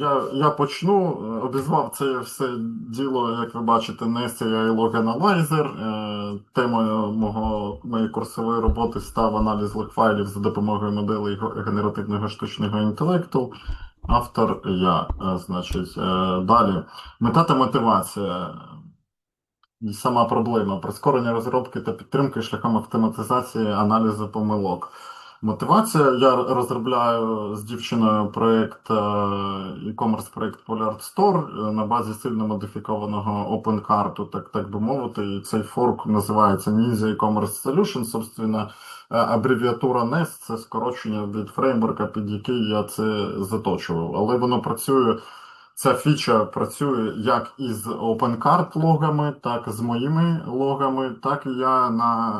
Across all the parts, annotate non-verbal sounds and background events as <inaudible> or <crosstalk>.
я, я почну. Обізвав це все діло, як ви бачите, NSAI Log Analyzer. Е, Темою мого, моєї курсової роботи став аналіз логфайлів за допомогою моделей генеративного штучного інтелекту. Автор я, Е, значить, е, далі. Мета та мотивація. Сама проблема прискорення розробки та підтримки шляхом автоматизації аналізу помилок. Мотивація. Я розробляю з дівчиною проєкт, е, e-commerce проєкт Polar Store е, на базі сильно модифікованого OpenCart, так, так би мовити. І цей форк називається Ninja E-commerce Solution. Собственно, е, абревіатура NEST це скорочення від фреймворка, під який я це заточував. Але воно працює. Ця фіча працює як із OpenCart логами, так і з моїми логами, так і я на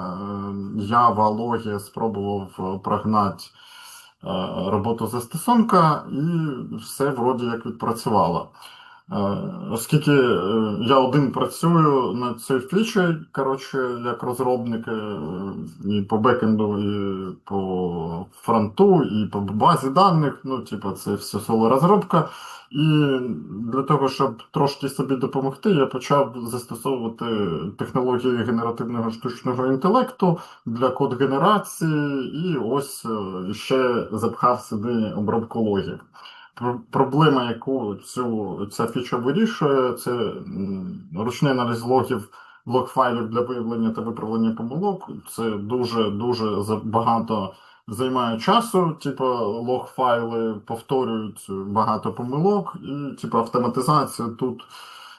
е, Java логі спробував е, прогнати е, роботу застосунка, і все вроді як відпрацювало. Е, Оскільки е, я один працюю над цією фічею, коротше, як розробник е, і по бекенду, і по фронту, і по базі даних, ну, типу, це все соло розробка. І для того, щоб трошки собі допомогти, я почав застосовувати технології генеративного штучного інтелекту для код-генерації, і ось е, ще запхав сюди обробку логів. Проблема, яку цю, ця фіча вирішує, це ручний аналіз логів, лог-файлів для виявлення та виправлення помилок. Це дуже дуже багато займає часу. Типу, лог-файли повторюють багато помилок, і типу, автоматизація тут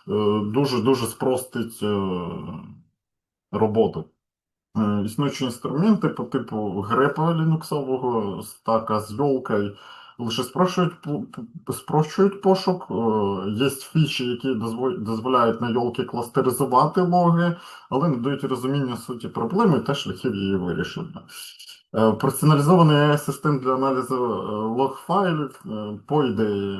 е, дуже дуже спростить е, роботу. Е, Існуючі інструменти по типу грепа лінуксового, стака з йолкою лише спрощують, спрощують пошук. Е, Є фічі, які дозволяють на йолки кластеризувати логи, але не дають розуміння суті проблеми та шляхів її вирішення. Е, Персоналізований AI-систем для аналізу е, лог-файлів, е, по ідеї,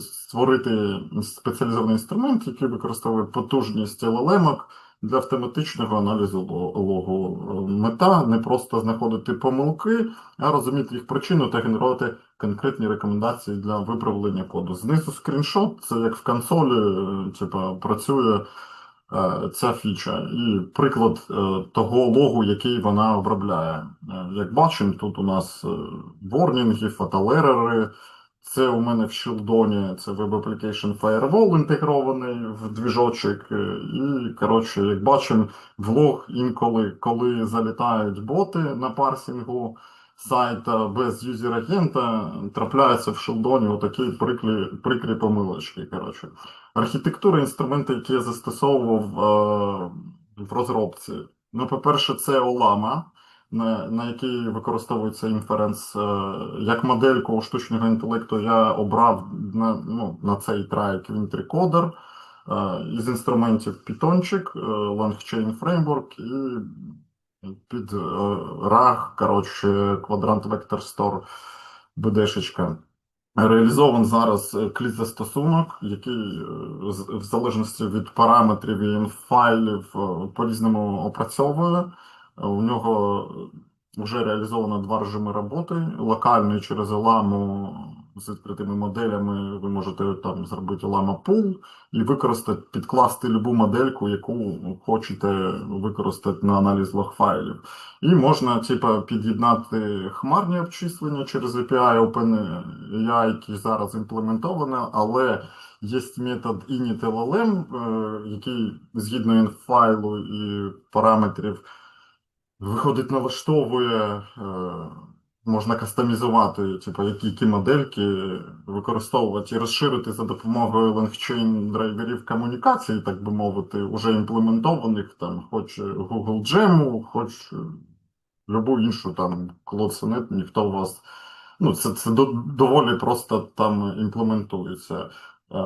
створити спеціалізований інструмент, який використовує потужність LLM для автоматичного аналізу логу. Мета не просто знаходити помилки, а розуміти їх причину та генерувати конкретні рекомендації для виправлення коду. Знизу скріншот, це як в консолі, типа, працює ця фіча. І приклад е, того логу, який вона обробляє. Е, Як бачимо, тут у нас е, ворнінги, фаталерери. Це у мене в Shieldon, це Web Application Firewall інтегрований в двіжочок. е, І, коротше, як бачимо, в лог інколи, коли залітають боти на парсінгу сайта без юзер-агента, трапляються в Shieldon отакі прикрі, прикрі помилочки. Коротше. Архітектура інструменти, які я застосовував е, в розробці. Ну, по-перше, це Olama, на, на якій використовується інференс. Е, як модельку штучного інтелекту я обрав на, ну, на цей трайк. Е, із інструментів Pythonчик, е, LangChain Framework і під е, RAG, коротше, Quadrant Vector Store BD-шечка. Реалізован зараз е, кліт-застосунок, який е, в залежності від параметрів і файлів е, по-різному опрацьовує. У нього вже реалізовано два режими роботи. Локальний через ELAM з відкритими моделями ви можете там зробити ELAMA Pool і використати, підкласти любу модельку, яку хочете використати на аналіз лог-файлів. І можна, типа, під'єднати хмарні обчислення через API OpenAI, який зараз імплементовано, але є метод init.llm, е, який згідно інфайлу і параметрів виходить, налаштовує, е, можна кастомізувати, типу, які, які модельки використовувати і розширити за допомогою LangChain драйверів комунікації, так би мовити, уже імплементованих, там, хоч Google Gem, хоч любу іншу там Sonnet, ніхто у вас. Ну, це, це до- доволі просто там імплементується. Е,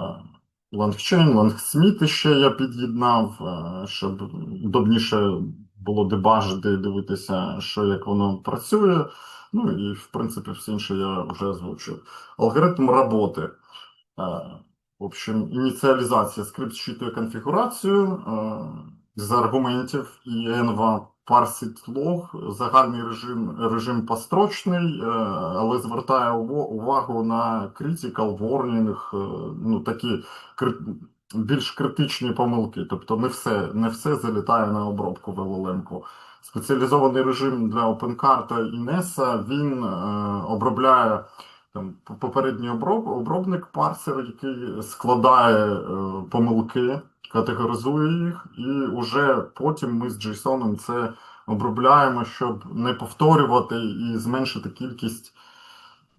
LangChain, LangSmith ще я під'єднав, е, щоб удобніше було дебажити і дивитися, що як воно працює. Ну і в принципі все інше я вже озвучив. Алгоритм роботи. Е, В общем, ініціалізація скрипт щитує конфігурацію е, з аргументів і env парсить лог, загальний режим, режим построчний, е, але звертає увагу на warning, е, ну такі більш критичні помилки. Тобто не все, не все залітає на обробку в LLM-ку. Спеціалізований режим для OpenCar і NES, він е, обробляє там попередній оброб, обробник парсер, який складає е, помилки, категоризує їх, і вже потім ми з JSON це обробляємо, щоб не повторювати і зменшити кількість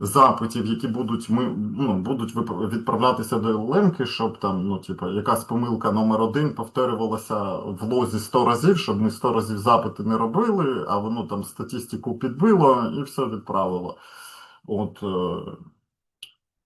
запитів, які будуть ми ну, будуть відправлятися до LLM, щоб там, ну, типу, якась помилка номер один повторювалася в лозі 100 разів, щоб ми 100 разів запити не робили, а воно там статистику підбило і все відправило. От, е,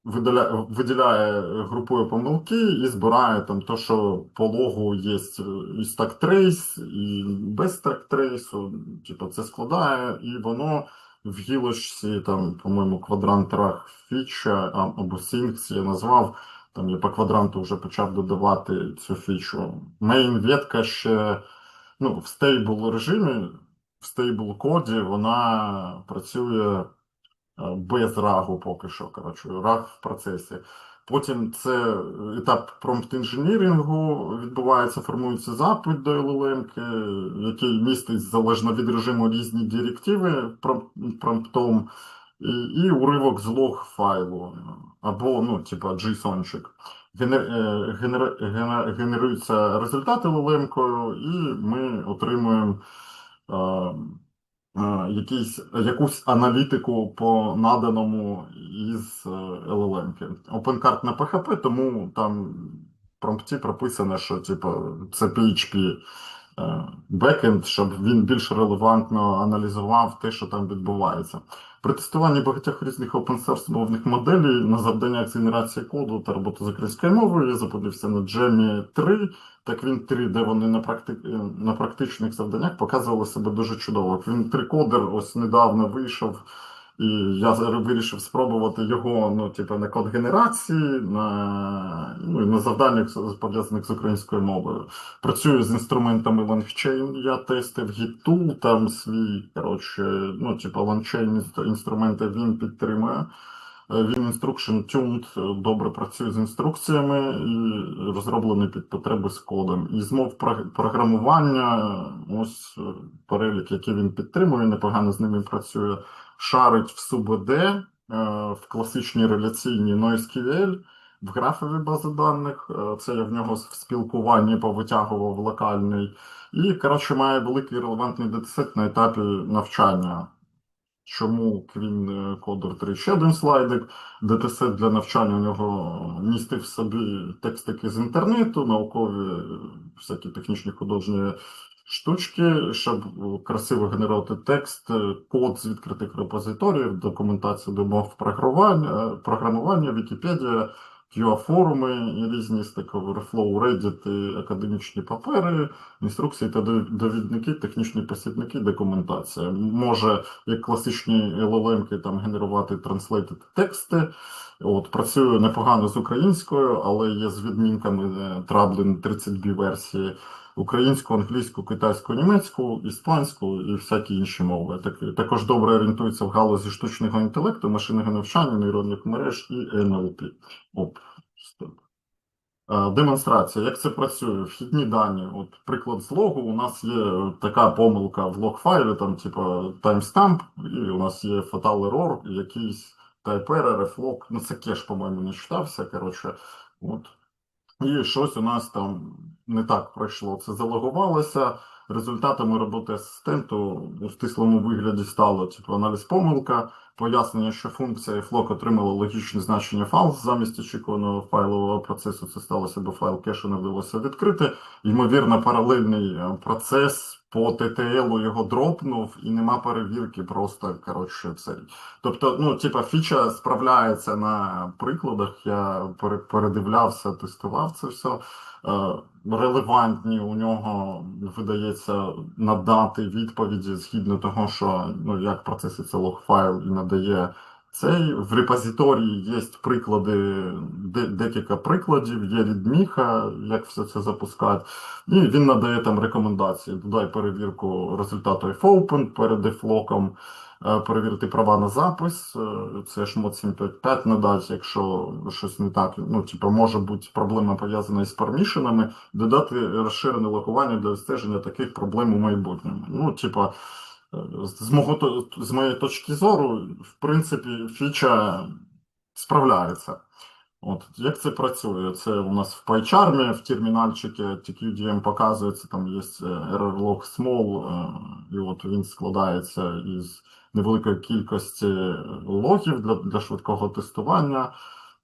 видаля, виділяє, групує помилки і збирає там то, що по логу є і stack trace, і без stack trace, типу це складає, і воно в гілочці, там, по-моєму, квадрантерах фіча а- або Things я назвав. Там я по квадранту вже почав додавати цю фічу. Мейн ветка ще ну, в стейбл режимі, в стейбл коді вона працює е, без рагу поки що. Коротше, раг в процесі. Потім це етап промпт інженірингу відбувається, формується запит до LLM, який містить залежно від режиму різні директиви промптом і, і уривок з лог файлу або ну, типа JSON-чик. Генер, е, генер, генер, генеруються результати LLM, і ми отримуємо е, якийсь, якусь аналітику по наданому із е, LLM. OpenCart на PHP, тому там в промпті прописано, що типу, це PHP е, бекенд, щоб він більш релевантно аналізував те, що там відбувається. При тестуванні багатьох різних open source мовних моделей на завдання генерації коду та роботи з українською мовою я заподився на Джемі 3 та Queen 3, де вони на, практи... на практичних завданнях показували себе дуже чудово. Queen 3 кодер ось недавно вийшов, і я зараз вирішив спробувати його ну, типу, на код генерації, на, ну, на завданнях пов'язаних з українською мовою. Працюю з інструментами LangChain, я тестив Git-Tool, там свій, коротше, ну, типу, LangChain інструменти він підтримує. Е, Він Instruction Tuned е, добре працює з інструкціями і розроблений під потреби з кодом. І з мов про- програмування, е, ось е, перелік, який він підтримує, непогано з ними працює. Шарить в СУБД, е, в класичній реляційній NoSQL, в графові бази даних. е, Це я в нього в спілкуванні повитягував локальний. І, коротше, має великий релевантний датасет на етапі навчання. Чому Queen Coder 3? Ще один слайдик. Датасет для навчання у нього містив в собі текстики з інтернету, наукові е, всякі технічні художні штучки, щоб е, красиво генерувати текст, е, код з відкритих репозиторіїв, документацію до мов програмування, програмування, Вікіпедія, QA-форуми, різні Stack Overflow, Reddit, і академічні папери, інструкції та довідники, технічні посібники, документація. Може як класичні LLM там генерувати translated тексти. От, працюю непогано з українською, але є з відмінками е, Trablin 30B версії українську, англійську, китайську, німецьку, іспанську і всякі інші мови. Так, також добре орієнтується в галузі штучного інтелекту, машинного навчання, нейронних мереж і NLP. Оп. Е, Демонстрація, як це працює? Вхідні дані. От приклад з логу. У нас є така помилка в лог-файлі, там, типу, timestamp, і у нас є fatal error, якийсь error, reflog, ну це кеш, по-моєму, не читався. Коротше, от. І щось у нас там не так пройшло. Це залогувалося. Результатами роботи асистенту у стислому вигляді стало типу, аналіз помилка, пояснення, що функція флок отримала логічне значення false замість очікуваного файлового процесу. Це сталося, бо файл кешу не вдалося відкрити. Ймовірно, паралельний е, процес по TTL його дропнув і нема перевірки, просто коротше цей. Тобто, ну, типа, фіча справляється на прикладах. Я пере- передивлявся, тестував це все. Е, Релевантні у нього видається надати відповіді згідно того, що ну, як процеситься лог-файл і надає цей. В репозиторії є приклади де- декілька прикладів, є рідміха, як все це запускають. І він надає там рекомендації. Додай перевірку результату FOpen перед дефлоком, е, перевірити права на запис. е, Це шмот 755 надать, якщо щось не так. Ну, типу, може бути проблема пов'язана із пармішенами, додати розширене локування для відстеження таких проблем у майбутньому. Ну, типа, е, з мого з моєї точки зору, в принципі, фіча справляється. От, як це працює? Це у нас в PyCharm, в термінальчику TQDM показується, там є е, error-log small, е, і от він складається із невеликої кількості логів для, для швидкого тестування.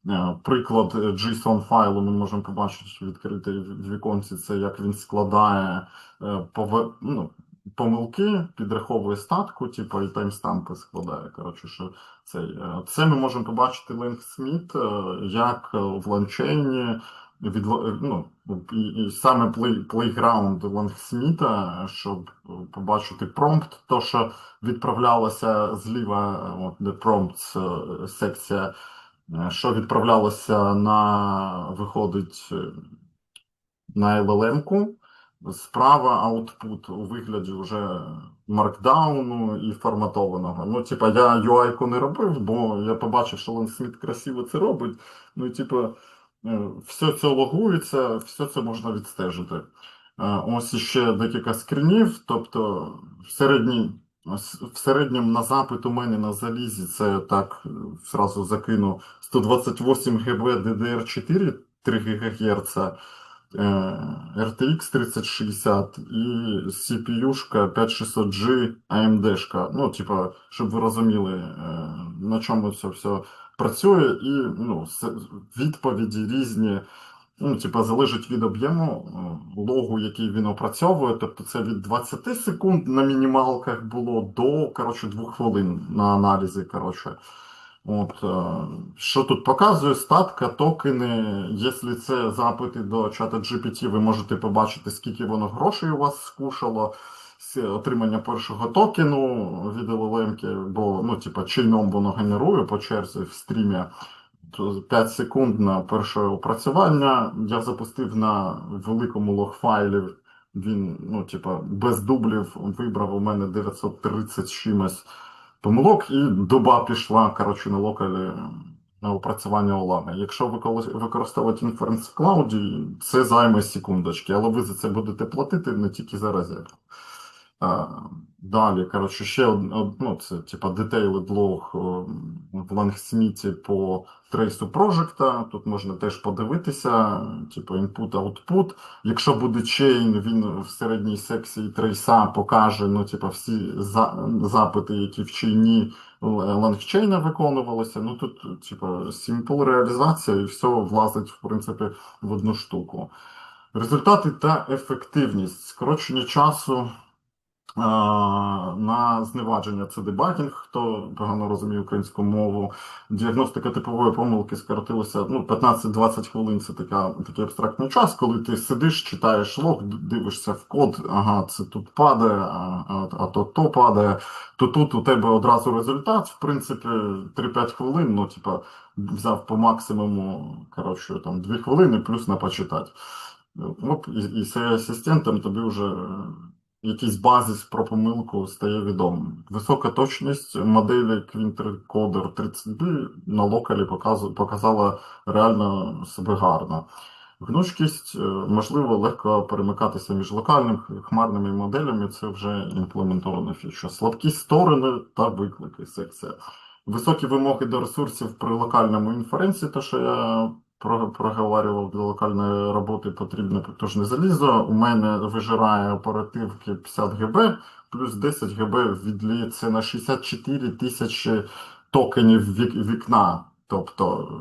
Е, Приклад JSON файлу ми можемо побачити, відкритий в віконці, це як він складає ну, помилки, підраховує статку, типу, і таймстампи складає. Коротше, що цей, е, це ми можемо побачити Лейнсміт, як е, в ланчейні від, ну, і, і саме плей, плейграунд Лангсміта, щоб е, побачити промпт, то що відправлялося зліва, е, от де промпт е, секція, е, що відправлялося на виходить е, на LLM-ку. Справа output у вигляді вже маркдауну і форматованого. Ну, типа, я UI-ку не робив, бо я побачив, що Лансміт красиво це робить. Ну, типа, е, все це логується, все це можна відстежити. Е, Ось іще декілька скрінів. Тобто, в середній. В середньому на запит у мене на залізі це так е, зразу закину 128 ГБ DDR4 3 ГГц, RTX 3060 і CPU-шка 5600G AMD-шка. Ну, типа, щоб ви розуміли, е, на чому це все працює, і ну, відповіді різні. Ну, типа, залежить від об'єму е, логу, який він опрацьовує. Тобто це від 20 секунд на мінімалках було до коротше, 2 хвилин на аналізі. Коротше. От, е, що тут показує статка, токени. Якщо це запити до чата GPT, ви можете побачити, скільки воно грошей у вас скушало. з Отримання першого токену від LLM, бо ну, типа, чийном воно генерує по черзі в стрімі. То 5 секунд на перше опрацювання. Я запустив на великому логфайлі. Він, ну, типа, без дублів вибрав у мене 930 чимось помилок, і доба пішла, коротше, на локалі на опрацювання Олами. Якщо ви використовувати інференс в клауді, це займе секундочки, але ви за це будете платити не тільки зараз. Далі, коротше, ще од- ну, це типа детейлed лог о, в Лангсміті по трейсу прожекта. Тут можна теж подивитися, типу input-output. Якщо буде чейн, він в середній секції трейса покаже ну, типу, всі за, запити, які в чейні лангчейна виконувалися. Ну тут, типу, simple реалізація і все влазить, в принципі, в одну штуку. Результати та ефективність. Скорочення часу на зневадження це дебагінг, хто погано розуміє українську мову. Діагностика типової помилки скоротилася ну, 15-20 хвилин. Це така, такий абстрактний час, коли ти сидиш, читаєш лог, дивишся в код, ага, це тут падає, а, а, а то то падає, то тут у тебе одразу результат. В принципі, 3-5 хвилин, ну, типа, взяв по максимуму, коротше, там 2 хвилини плюс на почитати. Оп, і, і цей асистентом тобі вже якийсь базис про помилку стає відомим. Висока точність моделі Quintercoder 30B на локалі показала реально себе гарно. Гнучкість, е, можливо, легко перемикатися між локальними хмарними моделями, це вже імплементована фіча. Слабкі сторони та виклики секція. Високі вимоги до ресурсів при локальному інференції, те, що я про- проговорював для локальної роботи потрібне потужне залізо. У мене вижирає оперативки 50 ГБ, плюс 10 ГБ відліється на 64 тисячі токенів вікна. Тобто,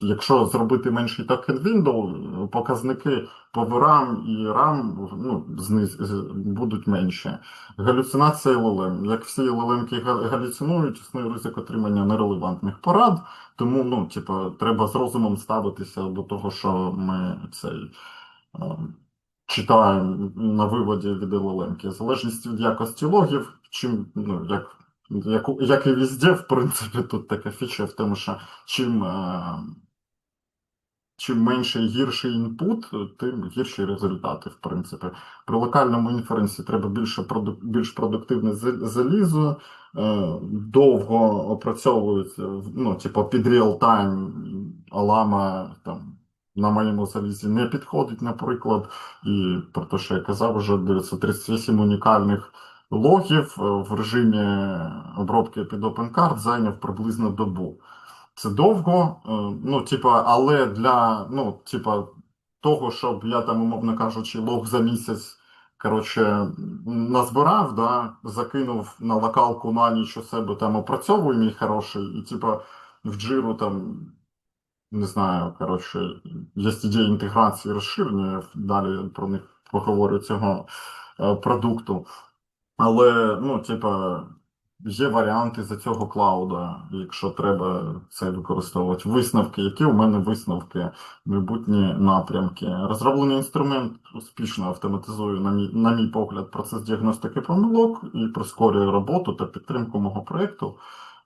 якщо зробити менший токен window, показники по VRAM і RAM ну, зниз, будуть менші. Галюцинація LLM. Як всі LLM га- галюцинують, існує ризик отримання нерелевантних порад. Тому, ну, типу, треба з розумом ставитися до того, що ми цей читаємо на виводі від LLM. В залежності від якості логів, чим, ну, як, як, як і везде, в принципі, тут така фіча в тому, що чим. Чим менше гірший інпут, тим гірші результати, в принципі. При локальному інференсі треба більше більш продуктивне залізо, е, довго опрацьовується, ну, типу, під реал-тайм Алама там. На моєму залізі не підходить, наприклад, і про те, що я казав, вже 938 унікальних логів е, в режимі обробки під OpenCard зайняв приблизно добу. Це довго, е, ну, типа, але для ну, типа, того, щоб я там, умовно кажучи, лог за місяць коротше, назбирав, да, закинув на локалку на ніч у себе там опрацьовую мій хороший, і типа в джиру там. Не знаю, коротше, є ідея інтеграції розширення, далі про них поговорю цього е, продукту. Але, ну, типа, є варіанти за цього клауда, якщо треба це використовувати. Висновки, які у мене висновки, майбутні напрямки. Розроблений інструмент успішно автоматизує, на мій, на мій погляд, процес діагностики помилок і прискорює роботу та підтримку мого проєкту.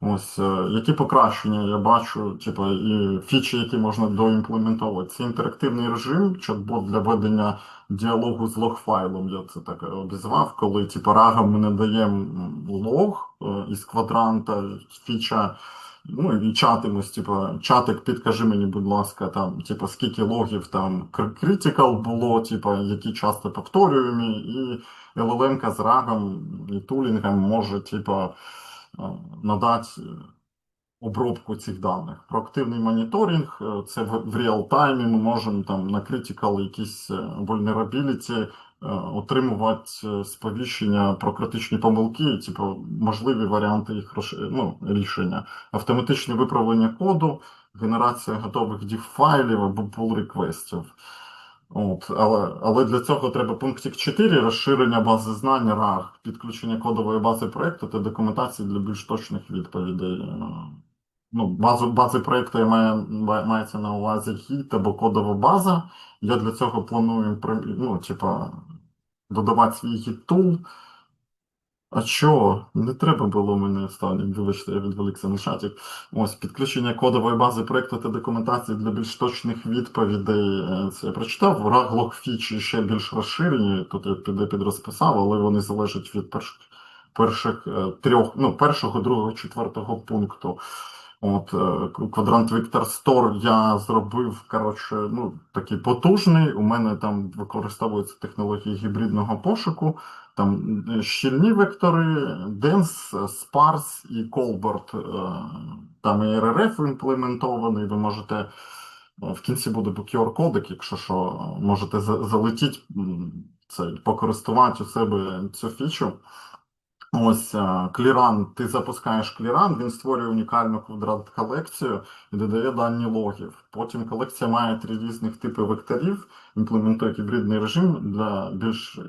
Ось е, які покращення я бачу, типу, і фічі, які можна доімплементовувати. Це інтерактивний режим, чат-бот для ведення діалогу з лог-файлом, я це так обізвав, коли типу, рагом ми надаємо лог е, із квадранта, фіча. Ну і чатимось, типу, чатик, підкажи мені, будь ласка, там, типу, скільки логів там critical було, типу, які часто повторюємі, і LLM з рагом і тулінгом може, типу, надати обробку цих даних. Проактивний моніторинг е, це в, реал-таймі. Ми можемо там на critical якісь е, vulnerability е, отримувати е, сповіщення про критичні помилки, типу можливі варіанти їх ну, рішення, автоматичне виправлення коду, генерація готових div файлів або pull реквестів. От, але, але для цього треба пунктик 4 розширення бази знань RAG, підключення кодової бази проєкту та документації для більш точних відповідей. Ну, базу, бази проєкту я маю, мається на увазі хіт або кодова база. Я для цього планую ну, типа, додавати свій хіт тул. А чого? Не треба було мене останнім, вибачте, я відволікся на чаті. Ось підключення кодової бази проекту та документації для більш точних відповідей. Е, Це я прочитав. Раглок фічі ще більш розширені. Тут я піде підрозписав, але вони залежать від перших, перших трьох, ну, першого, другого, четвертого пункту. От е, квадрант Віктор Стор я зробив коротше, ну, такий потужний. У мене там використовуються технології гібридного пошуку. Там е, щільні вектори, Dense, Sparse і Colbert. е, Там і RRF імплементований. Ви можете в кінці буде QR-кодик, якщо що, можете за- залетіти м, цей, покористувати у себе цю фічу. Ось е, кліран, ти запускаєш кліран, він створює унікальну квадрат колекцію і додає дані логів. Потім колекція має три різних типи векторів, імплементує гібридний режим для більш е,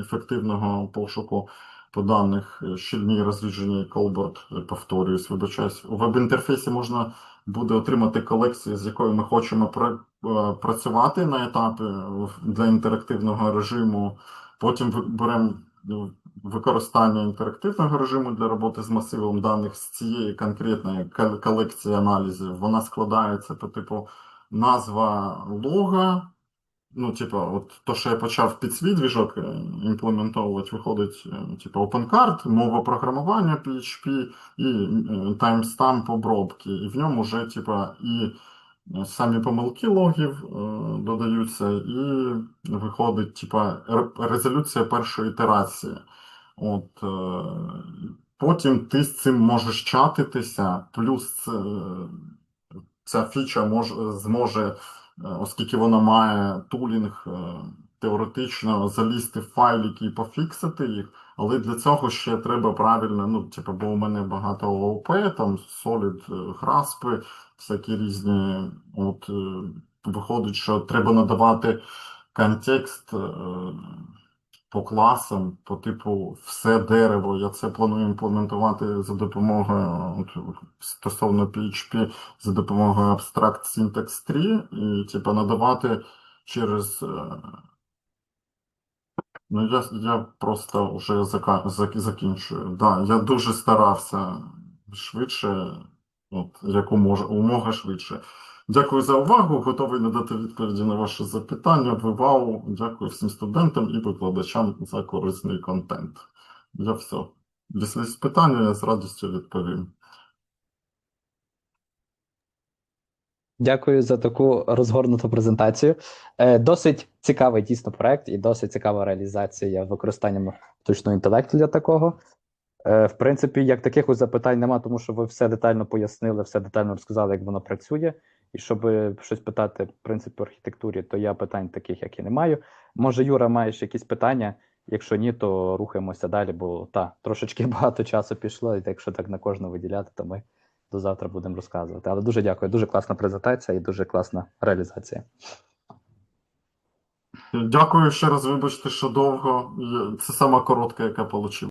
ефективного пошуку по даних е, щільні розріджені колборд, повторююсь, вибачаюсь. У веб-інтерфейсі можна буде отримати колекцію, з якою ми хочемо пра- працювати на етапі для інтерактивного режиму. Потім беремо використання інтерактивного режиму для роботи з масивом даних з цієї конкретної колекції аналізів. Вона складається по типу назва лога. Ну, типу, от то, що я почав під свій двіжок е, імплементовувати, виходить, е, типу, OpenCard, мова програмування PHP і е, таймстамп обробки. І в ньому вже, типу, і самі помилки логів е, додаються, і виходить, типа, резолюція першої ітерації. От, е, потім ти з цим можеш чатитися, плюс е, ця фіча мож, зможе, е, оскільки вона має тулінг, е, теоретично залізти в файлики і пофіксити їх. Але для цього ще треба правильно, ну, типу, бо у мене багато ООП, там е, Граспи, всякі різні. От е, виходить, що треба надавати контекст. е, по класам, по типу все дерево. Я це планую імплементувати за допомогою от, стосовно PHP, за допомогою Abstract Syntax 3 і типу надавати через. Ну, я, я просто вже зака, зак, закінчую. Да, я дуже старався швидше, от, як уможе, умога швидше. Дякую за увагу. Готовий надати відповіді на ваші запитання. Ви вау. Дякую всім студентам і викладачам за корисний контент. Я все. Якщо є питання, я з радістю відповім. Дякую за таку розгорнуту презентацію. Е, Досить цікавий дійсно проект і досить цікава реалізація використанням штучного інтелекту для такого. Е, В принципі, як таких ось запитань нема, тому що ви все детально пояснили, все детально розказали, як воно працює. І щоб щось питати, в принципі, архітектурі, то я питань таких, як і не маю. Може, Юра, маєш якісь питання? Якщо ні, то рухаємося далі, бо та трошечки <laughs> багато часу пішло, і якщо так на кожного виділяти, то ми до завтра будемо розказувати. Але дуже дякую, дуже класна презентація і дуже класна реалізація. Дякую ще раз, вибачте, що довго. Це сама коротка, яка вийшла.